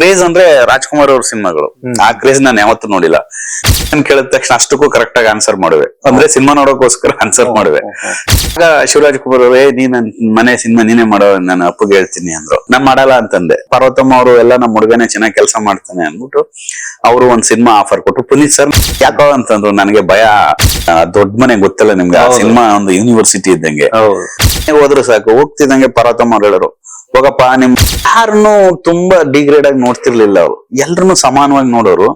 Craze ಅಂದ್ರೆ ರಾಜ್ಕುಮಾರ್ ಅವ್ರ ಸಿನಿಮಾಗಳು. ಆ ಕ್ರೇಜ್ ನಾನು ಯಾವತ್ತೂ ನೋಡಿಲ್ಲ. ನಾನು ಕೇಳಿದ ತಕ್ಷಣ ಅಷ್ಟಕ್ಕೂ ಕರೆಕ್ಟ್ ಆಗಿ ಆನ್ಸರ್ ಮಾಡುವೆ. ಅಂದ್ರೆ ಸಿನಿಮಾ ನೋಡೋಕೋಸ್ಕರ ಆನ್ಸರ್ ಮಾಡುವೆ. ಆಗ ಶಿವರಾಜ್ ಕುಮಾರ್ ಅವರೇ ನೀನ್ ಮನೆ ಸಿನಿಮಾ ನೀನೇ ಮಾಡೋ ನಾನು ಅಪ್ಪಗೆ ಹೇಳ್ತೀನಿ ಅಂದ್ರು. ನಾನ್ ಮಾಡಲ್ಲ ಅಂತಂದೆ. ಪರ್ವತಮ್ಮ ಅವರು ಎಲ್ಲ ನಮ್ಮ ಹುಡುಗನೇ ಚೆನ್ನಾಗಿ ಕೆಲಸ ಮಾಡ್ತಾನೆ ಅಂದ್ಬಿಟ್ಟು ಅವರು ಒಂದ್ ಸಿನಿಮಾ ಆಫರ್ ಕೊಟ್ಟು ಪುನೀತ್ ಸರ್ ಯಾಕೋ ಅಂತಂದ್ರು ನನಗೆ ಭಯ. ದೊಡ್ಡ ಮನೆ ಗೊತ್ತಿಲ್ಲ ನಿಮ್ಗೆ. ಆ ಸಿನಿಮಾ ಒಂದು ಯೂನಿವರ್ಸಿಟಿ ಇದ್ದಂಗೆ. ಹೌದು. ಹೋದ್ರು ಸಾಕು. ಹೋಗ್ತಿದ್ದಂಗೆ ಪರ್ವತಮ್ಮ ಅವ್ರು ಹೇಳೋರು ಹೋಗಪ್ಪ, ನಿಮ್ ಯಾರನ್ನು ತುಂಬಾ ಡಿಗ್ರೇಡ್ ಆಗಿ ನೋಡ್ತಿರ್ಲಿಲ್ಲ ಅವ್ರು. ಎಲ್ರನ್ನು ಸಮಾನವಾಗಿ ನೋಡೋರು.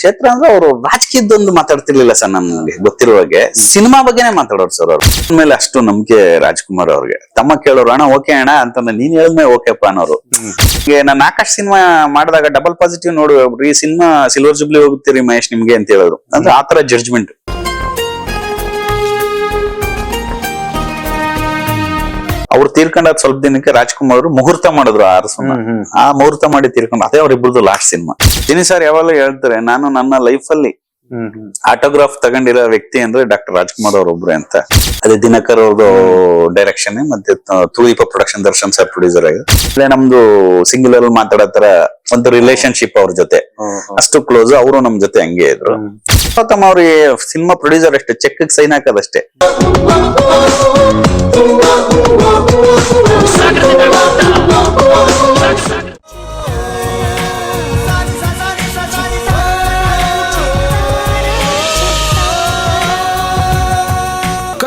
ಕ್ಷೇತ್ರ ಅಂದ್ರೆ ಅವರು ರಾಜಕೀಯದೊಂದು ಮಾತಾಡ್ತಿರ್ಲಿಲ್ಲ ಸರ್ ನಮ್ಗೆ, ಗೊತ್ತಿರೋ ಹಾಗೆ. ಸಿನಿಮಾ ಬಗ್ಗೆನೇ ಮಾತಾಡೋರು ಸರ್ ಅವ್ರು. ಮೇಲೆ ಅಷ್ಟು ನಂಬಿಕೆ ರಾಜ್ಕುಮಾರ್ ಅವ್ರಿಗೆ. ತಮ್ಮ ಕೇಳೋರು, ಅಣ್ಣ ಓಕೆ ಅಣ್ಣ, ಅಂತಂದ್ರೆ ನೀನ್ ಹೇಳಿದ್ಮೇಲೆ ಓಕೆಪ್ಪ ಅನ್ನೋರು. ನಾನು ಆಕಾಶ್ ಸಿನಿಮಾ ಮಾಡಿದಾಗ ಡಬಲ್ ಪಾಸಿಟಿವ್ ನೋಡಿ ಸಿನಿಮಾ ಸಿಲ್ವರ್ ಜುಬ್ಲಿ ಹೋಗುತ್ತೀರಿ ಮಹೇಶ್ ನಿಮ್ಗೆ ಅಂತ ಹೇಳೋರು ಅಂದ್ರೆ ಆತರ ಜಡ್ಜ್ಮೆಂಟ್ ಅವ್ರು ತೀರ್ಕೊಂಡಾದ ಸ್ವಲ್ಪ ದಿನಕ್ಕೆ ರಾಜ್ಕುಮಾರ್ ಅವರು ಮುಹೂರ್ತ ಮಾಡಿದ್ರು ಆ ಅರಸನ್ನ. ಆ ಮುಹೂರ್ತ ಮಾಡಿ ತೀರ್ಕೊಂಡು ಅದೇ ಅವ್ರಿಬ್ರದ್ದು ಲಾಸ್ಟ್ ಸಿನಿಮಾ. ದಿನಿ ಸರ್ ಯಾವಾಗಲೂ ಹೇಳ್ತಾರೆ ನಾನು ನನ್ನ ಲೈಫ್ ಅಲ್ಲಿ ಆಟೋಗ್ರಾಫ್ ತಗೊಂಡಿರೋ ವ್ಯಕ್ತಿ ಅಂದ್ರೆ ಡಾಕ್ಟರ್ ರಾಜ್ಕುಮಾರ್ ಅವ್ರೊಬ್ರೆ ಅಂತ. ಅದೇ ದಿನಕರ್ ಅವ್ರದ್ದು ಡೈರೆಕ್ಷನ್ ಮತ್ತೆ ತುಳಿಪ ಪ್ರೊಡಕ್ಷನ್ ದರ್ಶನ್ ಸರ್ ಪ್ರೊಡ್ಯೂಸರ್ ಆಗಿದೆ ನಮ್ದು ಸಿಂಗಲ್ ಅಲ್ಲಿ ಮಾತಾಡೋ ತರ ಒಂದು ರಿಲೇಶನ್ಶಿಪ್ ಅವ್ರ ಜೊತೆ. ಅಷ್ಟು ಕ್ಲೋಸ್ ಅವರು ನಮ್ ಜೊತೆ ಹಂಗೆ ಇದ್ರು. ಗೌತಮ್ ಅವ್ರಿಗೆ ಸಿನಿಮಾ ಪ್ರೊಡ್ಯೂಸರ್ ಅಷ್ಟೇ ಚೆಕ್ ಸೈನ್ ಹಾಕೋದಷ್ಟೇ.